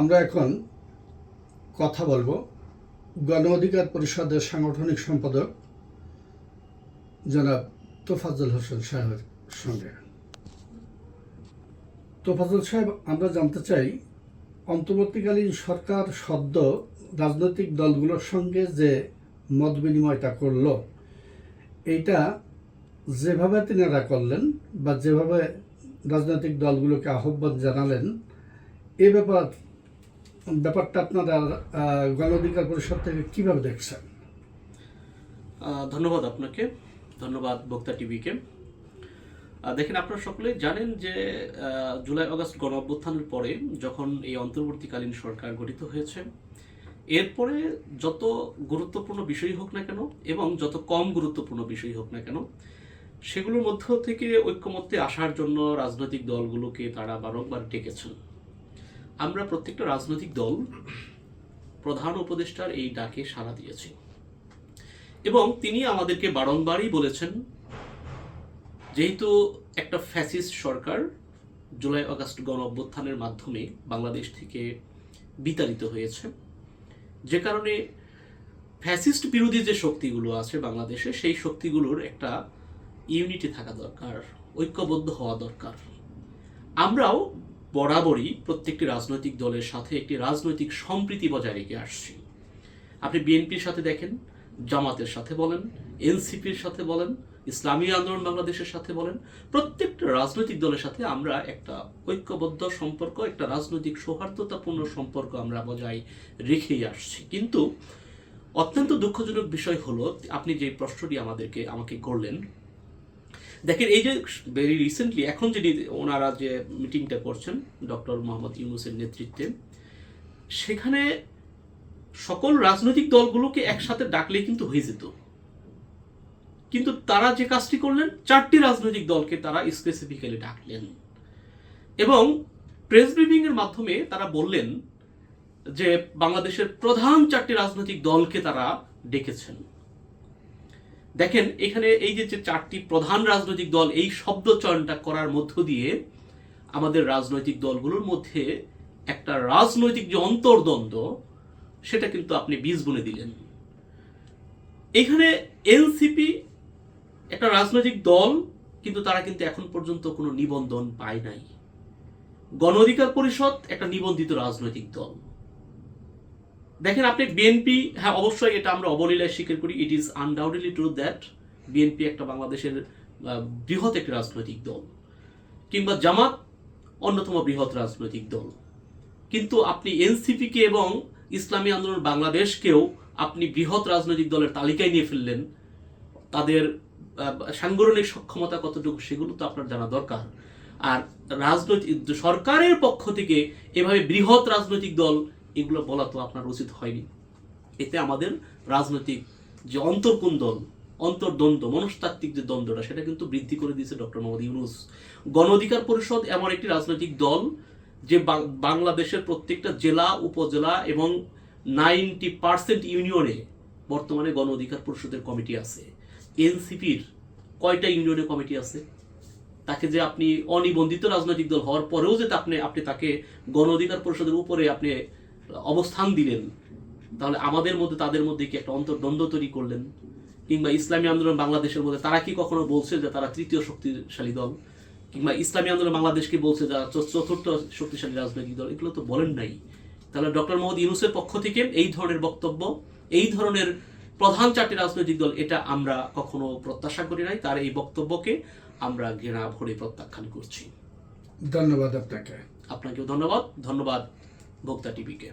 আমরা এখন কথা বলব গণ অধিকার পরিষদের সাংগঠনিক সম্পাদক জনাব তোফাজ্জল হোসেন সাহেবের সঙ্গে। তোফাজ্জল সাহেব, আমরা জানতে চাই, অন্তর্বর্তীকালীন সরকার সদ্য রাজনৈতিক দলগুলোর সঙ্গে যে মত বিনিময়টা করল, এইটা যেভাবে তিনারা করলেন বা যেভাবে রাজনৈতিক দলগুলোকে আহ্বান জানালেন, এ ব্যাপার ব্যাপারটা আপনারা আহ, গণ অধিকার পরিষদ থেকে কীভাবে দেখছেন? ধন্যবাদ আপনাকে। ধন্যবাদ বক্তা টিভিকে। দেখেন আপনারা সকলেই জানেন যে জুলাই আগস্ট গণ অভ্যুত্থানের পরে যখন এই অন্তর্বর্তীকালীন সরকার গঠিত হয়েছে এরপরে যত গুরুত্বপূর্ণ বিষয় হোক না কেন এবং যত কম গুরুত্বপূর্ণ বিষয় হোক না কেন সেগুলোর মধ্য থেকে ঐক্যমত্যে আসার জন্য রাজনৈতিক দলগুলোকে তারা বারংবার ডেকেছেন। আমরা প্রত্যেকটা রাজনৈতিক দল প্রধান উপদেষ্টার এই ডাকে সাড়া দিয়েছি। এবং তিনি আমাদেরকে বারংবারই বলেছেন, যেহেতু একটা ফ্যাসিস্ট সরকার জুলাই আগস্ট গণ অভ্যুত্থানের মাধ্যমে বাংলাদেশ থেকে বিতাড়িত হয়েছে, যে কারণে ফ্যাসিস্ট বিরোধী যে শক্তিগুলো আছে বাংলাদেশে, সেই শক্তিগুলোর একটা ইউনিটি থাকা দরকার, ঐক্যবদ্ধ হওয়া দরকার। আমরাও বরাবরই প্রত্যেকটি রাজনৈতিক দলের সাথে একটি রাজনৈতিক সম্প্রীতি বজায় রেখে আসছি। আপনি বিএনপির সাথে দেখেন, জামাতের সাথে বলেন, এনসিপির সাথে বলেন, ইসলামী আন্দোলন বাংলাদেশের সাথে বলেন, প্রত্যেকটা রাজনৈতিক দলের সাথে আমরা একটা ঐক্যবদ্ধ সম্পর্ক, একটা রাজনৈতিক সৌহার্দ্যতাপূর্ণ সম্পর্ক আমরা বজায় রেখেই আসছি। কিন্তু অত্যন্ত দুঃখজনক বিষয় হলো, আপনি যে প্রশ্নটি আমাদেরকে, আমাকে করলেন দেখেন, এই যে ভেরি রিসেন্টলি এখন যে ওনারা যে মিটিংটা করছেন ডক্টর মোহাম্মদ ইউনুসের নেতৃত্বে, সেখানে সকল রাজনৈতিক দলগুলোকে একসাথে ডাকলে কিন্তু হয়ে যেত। কিন্তু তারা যে কাজটি করলেন, চারটি রাজনৈতিক দলকে তারা স্পেসিফিক্যালি ডাকলেন। এবং প্রেস ব্রিফিং এর মাধ্যমে তারা বললেন যে বাংলাদেশের প্রধান চারটি রাজনৈতিক দলকে তারা ডেকেছেন। দেখেন, এখানে এই যে যে চারটি প্রধান রাজনৈতিক দল, এই শব্দ চয়নটা করার মধ্য দিয়ে আমাদের রাজনৈতিক দলগুলোর মধ্যে একটা রাজনৈতিক যে অন্তর্দ্বন্দ্ব, সেটা কিন্তু আপনি বীজ বুনে দিলেন। এখানে এনসিপি একটা রাজনৈতিক দল, কিন্তু তারা কিন্তু এখন পর্যন্ত কোনো নিবন্ধন পায় নাই। গণ অধিকার পরিষদ একটা নিবন্ধিত রাজনৈতিক দল। দেখেন আপনি বিএনপি হ্যাঁ অবশ্যই এটা আমরা অবলীলায় স্বীকার করি। It is undoubtedly true that BNP একটা বাংলাদেশের বৃহৎ একটি রাজনৈতিক দল কিংবা জামাত অন্যতম বৃহৎ রাজনৈতিক দল। কিন্তু আপনি এনসিপিকে এবং ইসলামী আন্দোলন বাংলাদেশকেও আপনি বৃহৎ রাজনৈতিক দলের তালিকায় নিয়ে ফেললেন, তাদের সাংগঠনিক সক্ষমতা কতটুকু সেগুলো তো আপনার জানা দরকার। আর রাজনৈতিক, সরকারের পক্ষ থেকে এভাবে বৃহৎ রাজনৈতিক দল এগুলো বলা তো আপনার উচিত হয়নি। এতে আমাদের রাজনৈতিক যে অন্তর্কুন্দল অন্তর্দ্বন্দ্ব, মনস্তাত্ত্বিক যে দ্বন্দ্বটা, সেটা কিন্তু বৃদ্ধি করে দিয়েছে ডক্টর মোহাম্মদ ইউনুস। গণ অধিকার পরিষদ এমন একটি রাজনৈতিক দল যে বাংলাদেশের প্রত্যেকটা জেলা, উপজেলা এবং নাইনটি পার্সেন্ট ইউনিয়নে বর্তমানে গণ অধিকার পরিষদের কমিটি আছে। এনসিপির কয়টা ইউনিয়নে কমিটি আছে? তাকে যে আপনি অনিবন্ধিত রাজনৈতিক দল হওয়ার পরেও যে আপনি আপনি তাকে গণ অধিকার পরিষদের উপরে আপনি অবস্থান দিলেন তাহলে আমাদের মধ্যে তাদের মধ্যে কি একটা অন্তর্দ্বন্দ্ব তৈরি করলেন? কিংবা ইসলামী আন্দোলন বাংলাদেশের মধ্যে তারা কি কখনো বলছে যে তারা তৃতীয় শক্তিশালী দল? কিংবা ইসলামী আন্দোলন বাংলাদেশকে বলছে যে চতুর্থ শক্তিশালী রাজনৈতিক দল? এগুলো তো বলেন নাই। তাহলে ডক্টর মোহাম্মদ ইউনুসের পক্ষ থেকে এই ধরনের বক্তব্য এই ধরনের প্রধান চারটি রাজনৈতিক দল এটা আমরা কখনো প্রত্যাশা করি নাই। তার এই বক্তব্যকে আমরা ঘৃণা ভরে প্রত্যাখ্যান করছি। ধন্যবাদ আপনাকে। আপনাকেও ধন্যবাদ। ধন্যবাদ। ভোক্তা টিভিকে।